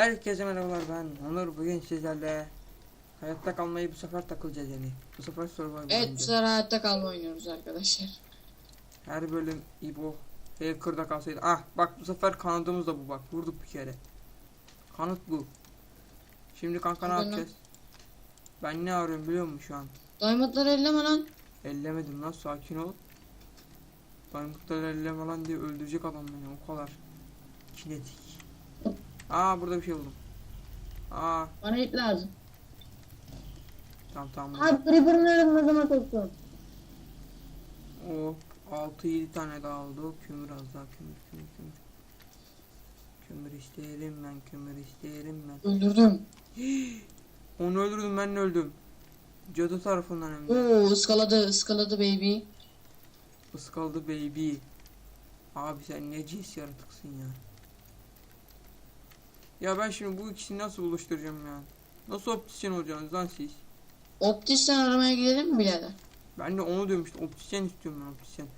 Herkese merhabalar ben Onur bugün sizlerle hayatta kalmayı bu sefer takılacağız yani. Bu sefer Survivor Evet bu sefer hayatta kalma oynuyoruz arkadaşlar. Her bölüm İbo Hacker'da kalsaydı. Ah bak bu sefer kanadımız da bu bak vurduk bir kere. Kanıt bu. Şimdi Kanka ne? yapacağız? Ben ne arıyorum biliyor musun şu an? Diamondları elleme lan. Ellemedim lan sakin ol. Diamondları elleme lan diye öldürecek adam beni o kadar. Kinetik. Aa burada bir şey buldum. Aa Bana ip lazım. tamam tamam. Abi Creeper'ın zaman soktum. O 6-7 tane daha oldu. Kömür az daha kömür kömür kömür. Kömür isterim ben kömür isterim ben. Öldürdüm. Onu öldürdüm ben de öldüm. Cadı tarafından hem de. Oo ıskaladı ıskaladı baby. Iskaldı baby. Abi sen ne cins yaratıksın ya. Ya ben şimdi bu ikisini nasıl buluşturacağım ya? Nasıl optisyen olacaksınız lan siz? Optisten aramaya gidelim mi birader? Ben de onu diyorum işte optisyen istiyorum ben optisyen.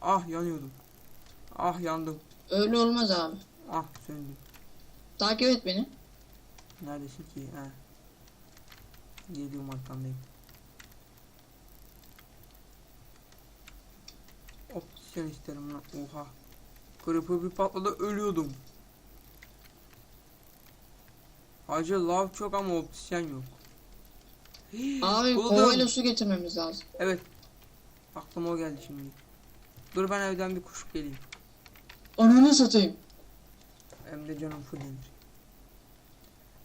Ah yanıyordum. Ah yandım. Öyle olmaz abi. Ah söndüm. Takip et beni. Neredesin ki? He. Geliyorum arkandayım. Optisyen isterim lan. Oha. Kırıpı bir patladı ölüyordum. Acı lav çok ama optisyen yok. Abi Buldum. kovayla su getirmemiz lazım. Evet. Aklıma o geldi şimdi. Dur ben evden bir koşup geleyim. Ananı satayım. Hem de canım fullenir.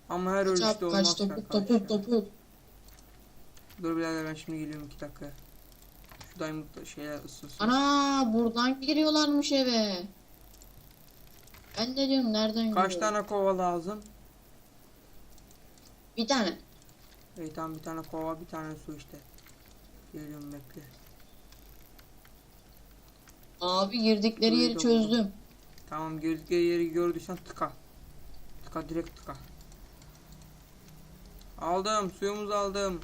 Ama her abi olmaz. kaç topuk topuk topuk. Dur birader ben şimdi geliyorum 2 dakika. Şu diamond şeyler ısınsın. Ana buradan giriyorlarmış eve. Ben de diyorum nereden Kaç giriyor? tane kova lazım? Bir tane. İyi tamam bir tane kova bir tane su işte. Geliyorum bekle. Abi girdikleri yeri Duydum. çözdüm. Tamam girdikleri yeri gördüysen tıka. Tıka direkt tıka. Aldım suyumuzu aldım.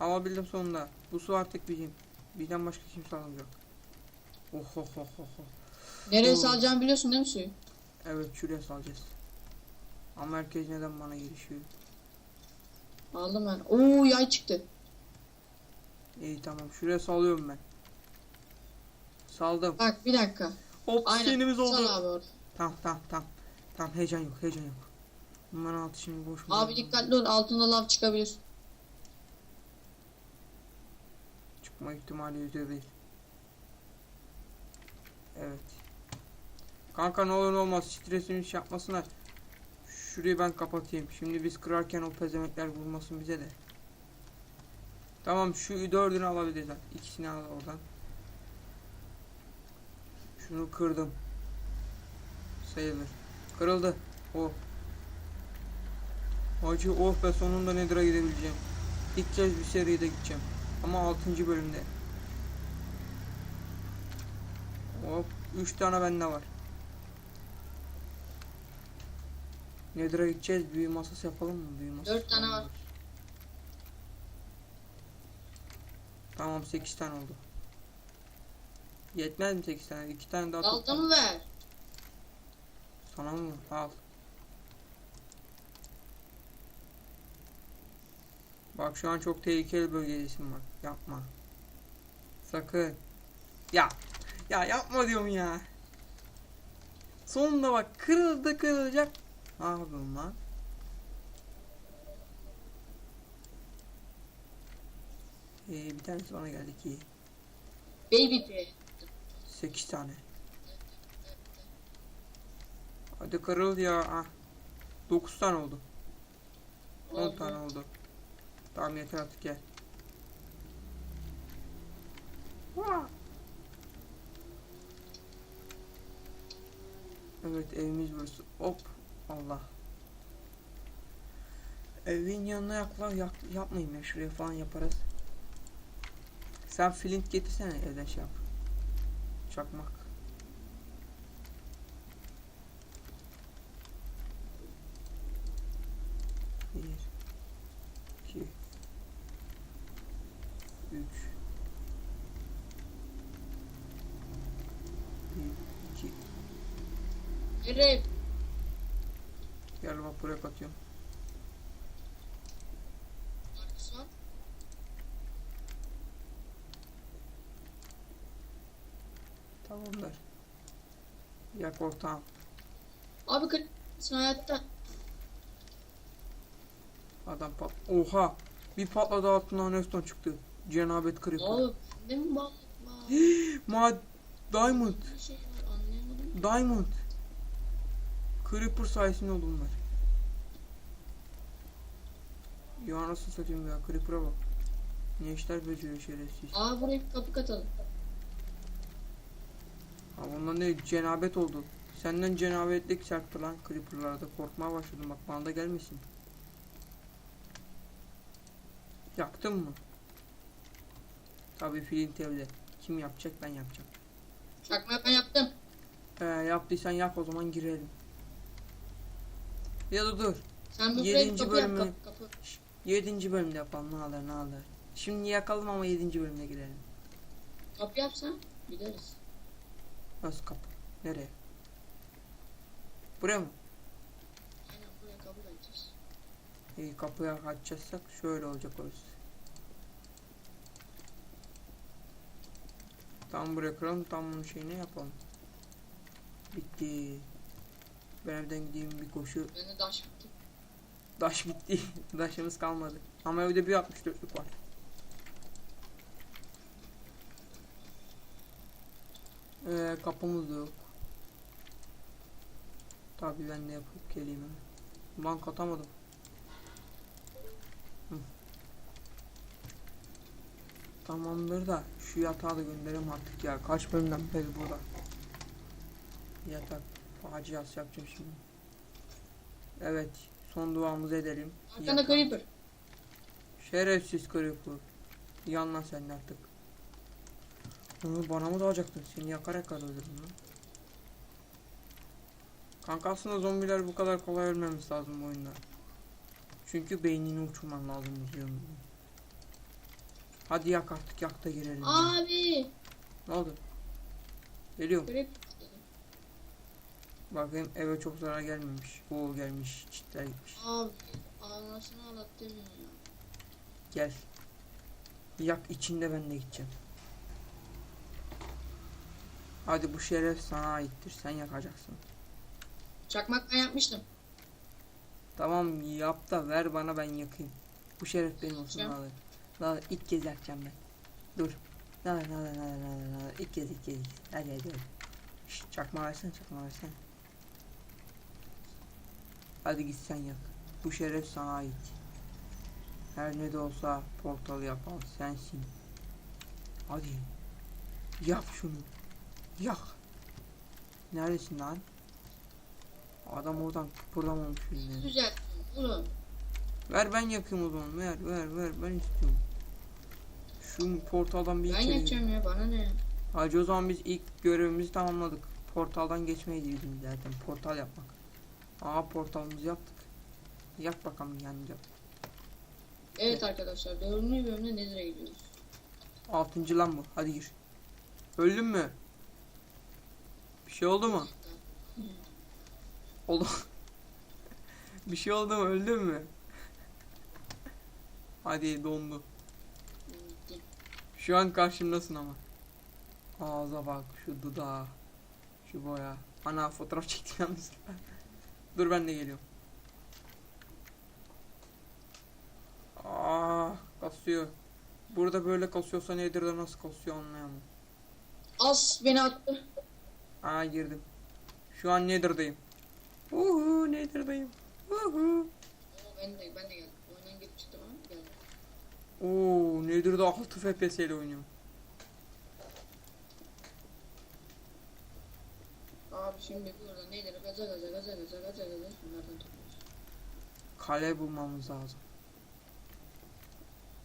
Alabildim sonunda. Bu su artık bizim. Bizden başka kimse alamayacak. Oh oh oh oh oh. Nereye salacağımı biliyorsun değil mi suyu? Evet şuraya salacağız. Ama herkes neden bana girişiyor? Aldım ben. Oo yay çıktı. İyi tamam şuraya salıyorum ben. Saldım. Bak bir dakika. Aynen. Opsiyonimiz oldu. Sal abi orada. Tamam tamam tamam. Tamam heyecan yok heyecan yok. Bunların altı şimdi boş mu? Abi dikkatli ol altında lav çıkabilir. Çıkma ihtimali yüzde bir. Evet. Kanka ne olur ne olmaz stresini şey yapmasınlar. Şurayı ben kapatayım. Şimdi biz kırarken o pezemekler vurmasın bize de. Tamam şu dördünü alabiliriz. lan. İkisini al oradan. Şunu kırdım. Sayılır. Kırıldı. Oh. Acı oh be sonunda Nether'a gidebileceğim. İlk kez bir seride gideceğim. Ama 6. bölümde. Hop 3 tane bende var. Nether'a gideceğiz. Büyü masası yapalım mı? Büyü masası. Dört tane var. Tamam 8 tane oldu. Yetmez mi 8 tane? 2 tane daha topla. mı ver? Sana mı? Al. Bak şu an çok tehlikeli bölgedesin bak. Yapma. Sakın. Ya. Ya yapma diyorum ya. Sonunda bak kırıldı kırılacak. Ne lan? Ee, bir tanesi bana geldi ki. Baby P. 8 tane. Hadi kırıl ya. Ah. 9 tane oldu. 10 Oldu. tane oldu. Tamam yeter artık gel. Vah! Evet evimiz burası. Hop. Allah. Evin yanına yakla yak, yapmayayım ya şuraya falan yaparız. Sen flint getirsene evden şey yap. Çakmak. Bir, iki, üç, bir, iki. Nereye? Gel bak buraya katıyorum. Tamamdır. Yak ortağım. Abi kır. Sen hayatta. Adam pat... Oha! Bir patladı altından Neston çıktı. Cenabet Creeper. Abi ne mi var? Ma Diamond. Şey. Diamond. Creeper sayesinde oldu bunlar. Ya nasıl satayım ya Creeper'a bak. Ne işler beceriyor şerefsiz. Aa buraya bir kapı katalım. Ha ondan ne cenabet oldu. Senden cenabetlik çarptı lan Creeper'larda. Korkmaya başladım bak bana da gelmesin. Yaktın mı? Tabii filin evde. Kim yapacak ben yapacağım. Çakma ben yaptım. He yaptıysan yak o zaman girelim. Ya da dur. Sen bir Yedinci kapı yap bölümü- kapı kapı. 7. bölümde yapalım ne alır ne alır. Şimdi yakalım ama 7. bölümde girelim. Kapı yapsan gideriz. Nasıl kapı? Nereye? Buraya mı? Aynen buraya kapı da açacağız. İyi kapıya açacaksak şöyle olacak orası. Tam buraya kıralım tam bunun şeyini yapalım. Bitti. Ben evden gideyim bir koşu. Ben de daş bitti. Daş bitti. Daşımız kalmadı. Ama evde bir 64'lük var. Ee, kapımız da yok. Tabii ben de yapıp geleyim hemen. Bank atamadım. Hı. Tamamdır da şu yatağı da gönderelim artık ya. Kaç bölümden beri burada. Yatak. Faciası yapacağım şimdi. Evet. Son duamızı edelim. Arkanda Yatak. creeper. Şerefsiz Creeper. Yanlan sen de artık. Hı, bana mı dalacaktın? Seni yakarak öldürdüm lan. Kanka aslında zombiler bu kadar kolay ölmemiz lazım bu oyunda. Çünkü beynini uçurman lazım biliyorum. Hadi yak artık yak da girelim. ya. Abi. Ne oldu? Geliyorum. Creeper. Bakayım eve çok zarar gelmemiş. Oo gelmiş. Çitler gitmiş. Abi. Anasını ağlattı beni ya. Gel. Yak içinde ben de gideceğim. Hadi bu şeref sana aittir. Sen yakacaksın. Çakmak ben yapmıştım. Tamam yap da ver bana ben yakayım. Bu şeref benim olsun. Ne olur. İlk kez yakacağım ben. Dur. Olur ne olur, ne olur. İlk kez ilk kez. ilk kez. Hadi hadi hadi. Şşt, çakma versene çakma versene. Hadi git sen yak. Bu şeref sana ait. Her ne de olsa portal yapan sensin. Hadi. Yap şunu. Yak. Neredesin lan? Adam oradan kıpırdamamış bile. Güzel. Bunu. Ver ben yakayım o zaman. Ver ver ver ben istiyorum. Şu portaldan bir Ben içeri ya bana ne? Hacı o zaman biz ilk görevimizi tamamladık. Portaldan geçmeydi bizim zaten. Portal yapmak. Aa portalımızı yaptık. Yak bakalım yanacak. Evet arkadaşlar dördüncü bölümde Nether'a gidiyoruz. Altıncı lan bu. Hadi gir. Öldün mü? Bir şey oldu mu? Oldu. bir şey oldu mu? Öldün mü? Hadi dondu. Şu an karşımdasın ama. Ağza bak, şu dudağa, şu boya. Ana fotoğraf çektim yanlışlıkla. Dur ben de geliyorum. Aa, kasıyor. Burada böyle kasıyorsa nedir de nasıl kasıyor anlayamam. As beni attı. Aa girdim. Şu an Nether'dayım. Uhu Nether'dayım. Uhu. Oo, ben de ben de geldim. Oyundan girip çıktım ama geldim. Oo Nether'da 6 FPS ile oynuyorum. Abi şimdi burada Nether'ı gaza gaza gaza gaza gaza gaza şunlardan topluyoruz. Kale bulmamız lazım.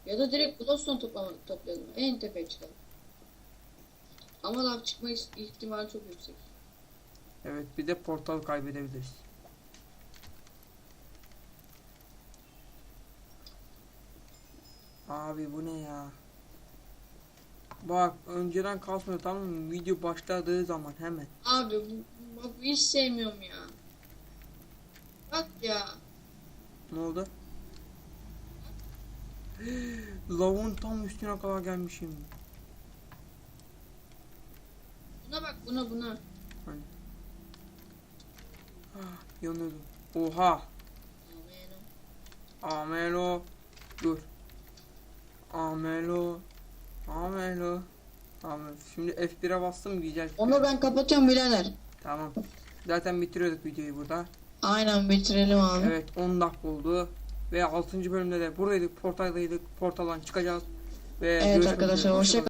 Ya da direkt Glowstone toplama, toplayalım. En tepeye çıkalım. Ama lav çıkma ihtimali çok yüksek. Evet bir de portal kaybedebiliriz. Abi bu ne ya? Bak önceden kasmıyor tamam mı? Video başladığı zaman hemen. Abi bu, bak hiç sevmiyorum ya. Bak Ya. Ne oldu? Lavun tam üstüne kadar gelmişim. Buna bak buna buna. Ah, yanıyordum. Oha. Amelo. Dur. Amelo. Amelo. Amelo. Şimdi F1'e bastım güzel. Onu ben kapatıyorum birader. Tamam. Zaten bitiriyorduk videoyu burada. Aynen bitirelim abi. Evet 10 dakika oldu. Ve 6. bölümde de buradaydık. Portaldaydık. Portaldan çıkacağız. Ve Evet arkadaşlar üzere. hoşça